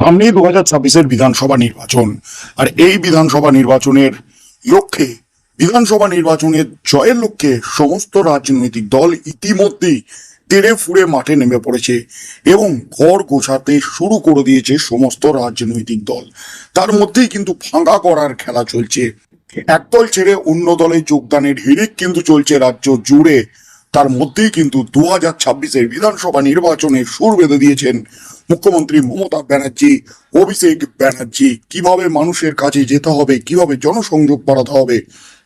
সামনেই দু হাজার ছাব্বিশের বিধানসভা নির্বাচন। আর এই বিধানসভা নির্বাচনের লক্ষ্যে, বিধানসভা নির্বাচনের জয়ের লক্ষ্যে সমস্ত রাজনৈতিক দল ইতিমধ্যেই তেড়ে ফুড়ে মাঠে নেমে পড়েছে এবং ঘর গোছাতে শুরু করে দিয়েছে সমস্ত রাজনৈতিক দল। তার মধ্যেই কিন্তু ফাঁকা করার খেলা চলছে। একদল ছেড়ে অন্য দলে যোগদানের হিড়িক কিন্তু চলছে রাজ্য জুড়ে। তার মধ্যেই কিন্তু দু হাজার ছাব্বিশের বিধানসভা নির্বাচনে সুর বেঁধে দিয়েছেন মুখ্যমন্ত্রী মমতা ব্যানার্জি। অভিষেক ব্যানার্জি, কীভাবে মানুষের কাছে যেতে হবে, কীভাবে জনসংযোগ বাড়াতে হবে,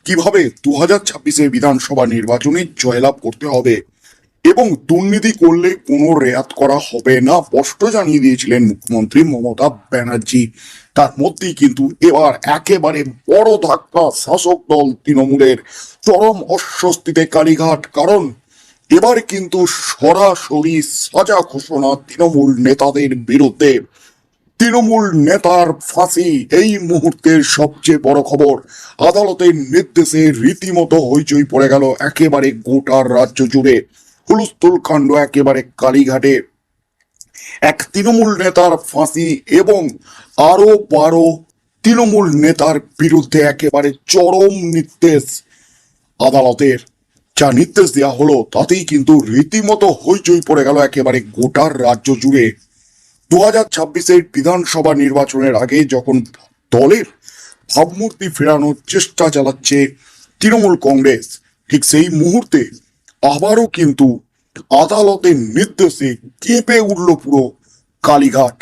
কীভাবে দু হাজার ছাব্বিশের বিধানসভা নির্বাচনে জয়লাভ করতে হবে এবং দুর্নীতি করলে কোনো রেয়াত করা হবে না, স্পষ্ট জানিয়ে দিয়েছিলেন মুখ্যমন্ত্রী মমতা ব্যানার্জি। তার মধ্যেই কিন্তু এবার একেবারে বড় ধাক্কা শাসক দল তৃণমূলের। চরম অস্বস্তিতে কালীঘাট, কারণ এবার কিন্তু সরাসরি সাজা ঘোষণা তৃণমূল নেতাদের বিরুদ্ধে। তৃণমূল নেতার ফাঁসি, এই মুহূর্তের সবচেয়ে বড় খবর। আদালতের নির্দেশে রীতিমতো হইচই পড়ে গেল একেবারে গোটার রাজ্য জুড়ে। হুলস্থুল কাণ্ড একেবারে কালীঘাটে। এক তৃণমূল নেতার ফাঁসি এবং আরও বারো তৃণমূল নেতার বিরুদ্ধে একেবারে চরম নির্দেশ আদালতের। যা নির্দেশ দেওয়া হলো, তাতেই কিন্তু রীতিমতো হইচই পড়ে গেল একেবারে গোটার রাজ্য জুড়ে। দু হাজার ছাব্বিশের বিধানসভা নির্বাচনের আগে যখন দলের ভাবমূর্তি ফেরানোর চেষ্টা চালাচ্ছে তৃণমূল কংগ্রেস, ঠিক সেই মুহূর্তে আবারও কিন্তু আদালতের নির্দেশে কেঁপে উঠল পুরো কালীঘাট।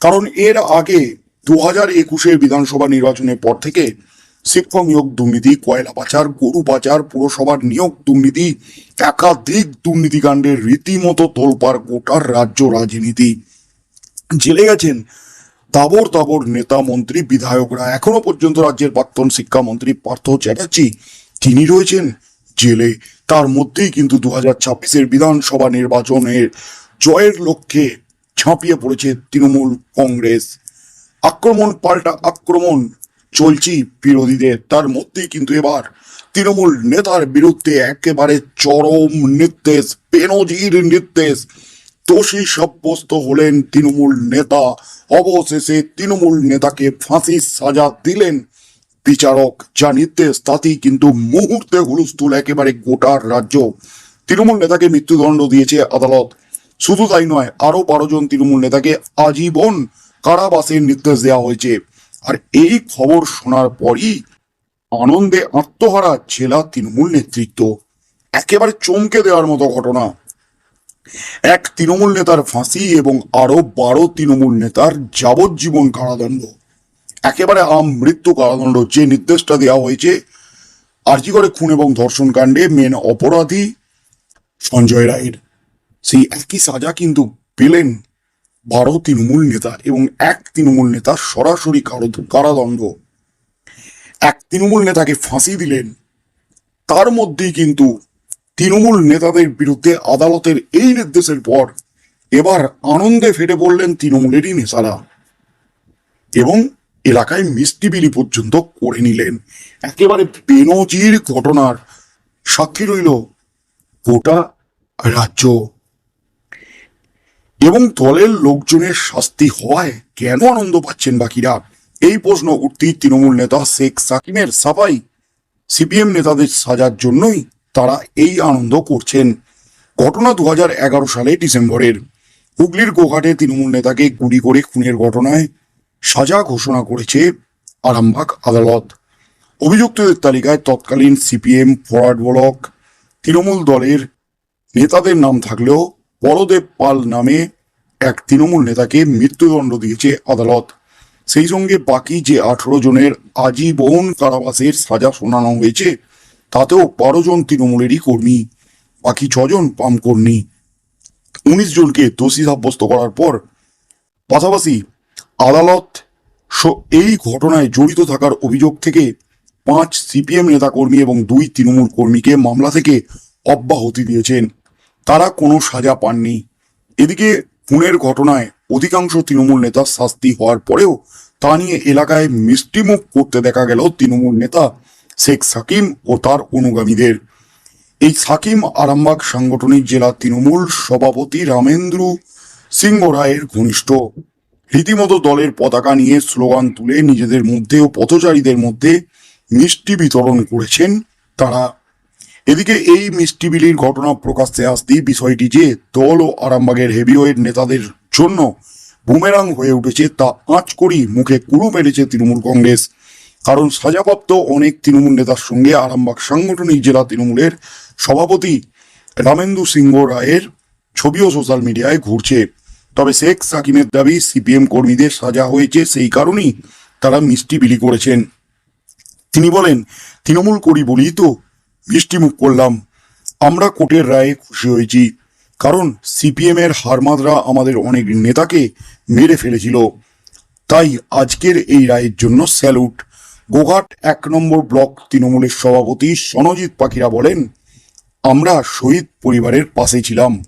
কারণ এর আগে দু হাজার একুশের বিধানসভা নির্বাচনের পর থেকে শিক্ষক নিয়োগ দুর্নীতি, কয়লা পাচার, গরু পাচার পুরসভার নিয়োগ দুর্নীতি, একাধিক দুর্নীতিকাণ্ডের রীতিমতো তোলপাড় গোটার রাজ্য রাজনীতি। জেলে গেছেন তাবর তাবর নেতা মন্ত্রী, বিধায়করা। এখনও পর্যন্ত রাজ্যের প্রাক্তন শিক্ষামন্ত্রী পার্থ চ্যাটার্জি তিনি রয়েছেন জেলে। তার মধ্যেই কিন্তু দু হাজার ছাব্বিশের বিধানসভা নির্বাচনের জয়ের লক্ষ্যে ঝাঁপিয়ে পড়েছে তৃণমূল কংগ্রেস। আক্রমণ পাল্টা আক্রমণ চলছি বিরোধীদের। তার মধ্যেই কিন্তু এবার তৃণমূল নেতার বিরুদ্ধে একেবারে চরম নির্দেশ, বেনজির নির্দেশ। দোষী সাব্যস্ত হলেন তৃণমূল নেতা। অবশেষে তৃণমূল নেতাকে ফাঁসির সাজা দিলেন বিচারক যা নির্দেশ, তাতেই কিন্তু মুহূর্তে হুলস্থুল একেবারে গোটার রাজ্য। তৃণমূল নেতাকে মৃত্যুদণ্ড দিয়েছে আদালত। শুধু তাই নয়, আরও বারো জন তৃণমূল নেতাকে আজীবন কারাবাসের নির্দেশ দেওয়া হয়েছে। আর এই খবর শোনার পরই আনন্দে আত্মহারা জেলা তৃণমূল নেতৃত্ব। একেবারে চমকে দেওয়ার মতো ঘটনা। এক তৃণমূল নেতার ফাঁসি এবং আরও বারো তৃণমূল নেতার যাবজ্জীবন কারাদণ্ড। একেবারে আম মৃত্যু কারাদণ্ড যে নির্দেশটা দেওয়া হয়েছে, আর্জি করে খুন এবং ধর্ষণ কাণ্ডে মেন অপরাধী সঞ্জয় রায়ের। সেই একই সাজা কিন্তু পেলেন বারো তৃণমূল নেতা এবং এক তৃণমূল নেতা সরাসরি কারাদণ্ড। এক তৃণমূল নেতাকে ফাঁসি দিলেন, তার মধ্যেই কিন্তু তৃণমূল নেতাদের বিরুদ্ধে আদালতের এই নির্দেশের পর এবার আনন্দে ফেটে পড়লেন তৃণমূলেরই নেতারা। এবং এলাকায় মিষ্টি বিলি পর্যন্ত করে নিলেন। একেবারে বেনজির ঘটনার সাক্ষী রইল গোটা রাজ্য। এবং দলের লোকজনের শাস্তি হওয়ায় কেন আনন্দ পাচ্ছেন বাকিরা? এই প্রশ্ন উঠতেই তৃণমূল নেতা শেখ সাকিমের সাফাই সিপিএম নেতাদের সাজার জন্যই তারা এই আনন্দ করছেন। ঘটনা দু সালে ডিসেম্বরের। হুগলির গোঘাটে তৃণমূল নেতাকে গুলি করে খুনের ঘটনায় সাজা ঘোষণা করেছে আরামবাগ আদালত। অভিযুক্তদের তালিকায় তৎকালীন সিপিএম ফরওয়ার্ড ব্লক, তৃণমূল দলের নেতাদের নাম থাকলেও বলদেব পাল নামে এক তৃণমূল নেতাকে মৃত্যুদণ্ড দিয়েছে আদালত। সেই সঙ্গে বাকি যে আঠারো জনের আজীবন কারাবাসের সাজা শোনানো হয়েছে, তাতেও বারো জন তৃণমূলেরই কর্মী, বাকি ছজন পাম কর্মী। উনিশ জনকে দোষী সাব্যস্ত করার পর পাশাপাশি আদালত এই ঘটনায় জড়িত থাকার অভিযোগ থেকে পাঁচ সিপিএম নেতাকর্মী এবং দুই তৃণমূল কর্মীকে মামলা থেকে অব্যাহতি দিয়েছেন। তারা কোনো সাজা পাননি। এদিকে খুনের ঘটনায় অধিকাংশ তৃণমূল নেতার শাস্তি হওয়ার পরেও তা নিয়ে এলাকায় মিষ্টিমুখ করতে দেখা গেল তৃণমূল নেতা শেখ সাকিম ও তার অনুগামীদের। এই সাকিম আরামবাগ সাংগঠনিক জেলা তৃণমূল সভাপতি রামেন্দ্র সিংহ রায়ের ঘনিষ্ঠ। রীতিমতো দলের পতাকা নিয়ে স্লোগান তুলে নিজেদের মধ্যে ও পথচারীদের মধ্যে মিষ্টি বিতরণ করেছেন তারা। এদিকে এই মিষ্টি বিলির ঘটনা প্রকাশ্যে আসতেই বিষয়টি যে দল ও আরামবাগের হেভিওয়েট নেতাদের জন্য বুমেরাং হয়ে উঠেছে তা আঁচ করি মুখে কুড়ু মেরেছে তৃণমূল কংগ্রেস। কারণ সাজাপ্রাপ্ত অনেক তৃণমূল নেতার সঙ্গে আরামবাগ সাংগঠনিক জেলা তৃণমূলের সভাপতি রামেন্দু সিংহ রায়ের ছবিও সোশ্যাল মিডিয়ায় ঘুরছে। তবে শেখ সাকিমের দাবি সিপিএম কর্মীদের সাজা হয়েছে সেই কারণেই তারা মিষ্টি বিলি করেছেন। তিনি বলেন, তৃণমূল করি বলি তো মিষ্টি মুখ করলাম। আমরা কোর্টের রায়ে খুশি হয়েছি। কারণ সিপিএম এর হারমাদরা আমাদের অনেক নেতাকে মেরে ফেলেছিল। তাই আজকের এই রায়ের জন্য স্যালুট। গোঘাট এক নম্বর ব্লক তৃণমূলের সভাপতি সনজিৎ পাখিরা বলেন, আমরা শহীদ পরিবারের পাশে ছিলাম।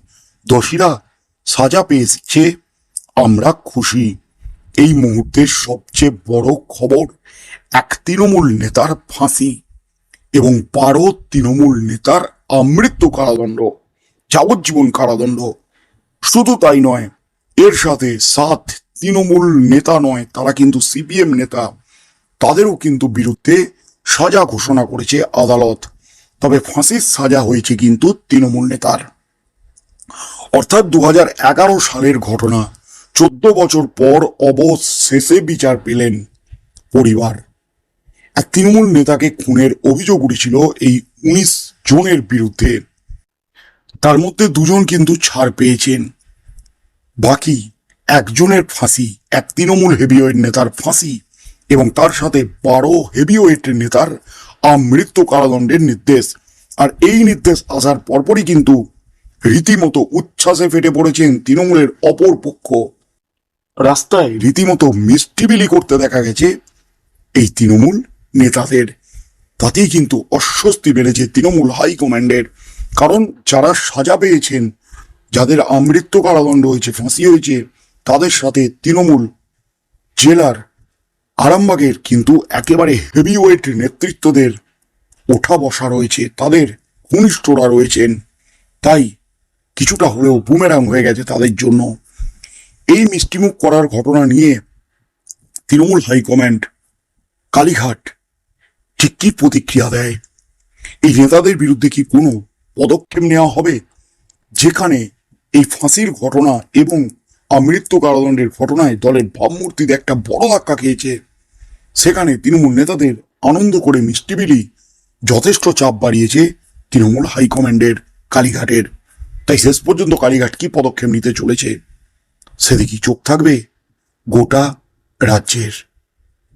দোষীরা সাজা পেয়েছে, আমরা খুশি। এই মুহূর্তের সবচেয়ে বড় খবর এক তৃণমূল নেতার ফাঁসি এবং বারো তৃণমূল নেতার আমৃত্যু কারাদণ্ড, যাবজ্জীবন কারাদণ্ড। শুধু তাই নয়, এর সাথে সাত তৃণমূল নেতা নয়, তারা কিন্তু সিপিএম নেতা। তাদেরও কিন্তু বিরুদ্ধে সাজা ঘোষণা করেছে আদালত। তবে ফাঁসির সাজা হয়েছে কিন্তু তৃণমূল নেতার। অর্থাৎ দু হাজার এগারো সালের ঘটনা। চোদ্দ বছর পর অবশেষে বিচার পেলেন পরিবার। এক তৃণমূল নেতাকে খুনের অভিযোগ উঠেছিল এই উনিশ জনের বিরুদ্ধে। তার মধ্যে দুজন কিন্তু ছাড় পেয়েছেন। বাকি একজনের ফাঁসি, এক তৃণমূল হেভিওয়েট নেতার ফাঁসি এবং তার সাথে বারো হেভিওয়েট নেতার আমৃত্যু কারাদণ্ডের নির্দেশ। আর এই নির্দেশ আসার পরপরই কিন্তু রীতিমতো উচ্ছ্বাসে ফেটে পড়েছেন তৃণমূলের অপর পক্ষ। রাস্তায় রীতিমতো মিষ্টি বিলি করতে দেখা গেছে এই তৃণমূল নেতাদের। তাতেই কিন্তু অস্বস্তি বেড়েছে তৃণমূল হাইকমান্ডের কারণ যারা সাজা পেয়েছেন, যাদের আমৃত্যু কারাদণ্ড হয়েছে, ফাঁসি হয়েছে, তাদের সাথে তৃণমূল জেলার আরামবাগের কিন্তু একেবারে হেভিওয়েট নেতৃত্বদের ওঠা বসা রয়েছে। তাদের ঘনিষ্ঠরা রয়েছেন। তাই কিছুটা হলেও বুমেরাং হয়ে গেছে তাদের জন্য। এই মিষ্টিমুখ করার ঘটনা নিয়ে তৃণমূল হাইকমান্ড কালীঘাট ঠিক কি প্রতিক্রিয়া দেয়? এই নেতাদের বিরুদ্ধে কি কোনো পদক্ষেপ নেওয়া হবে? যেখানে এই ফাঁসির ঘটনা এবং আমৃত্যু কারাদণ্ডের ঘটনায় দলের ভাবমূর্তিতে একটা বড় ধাক্কা খেয়েছে, সেখানে তৃণমূল নেতাদের আনন্দ করে মিষ্টি বিলি যথেষ্ট চাপ বাড়িয়েছে তৃণমূল হাইকমান্ডের কালীঘাটের তাই শেষ পর্যন্ত কালীঘাট কি পদক্ষেপ নিতে চলেছে? সেদিকে চোখ থাকবে গোটা রাজ্যের?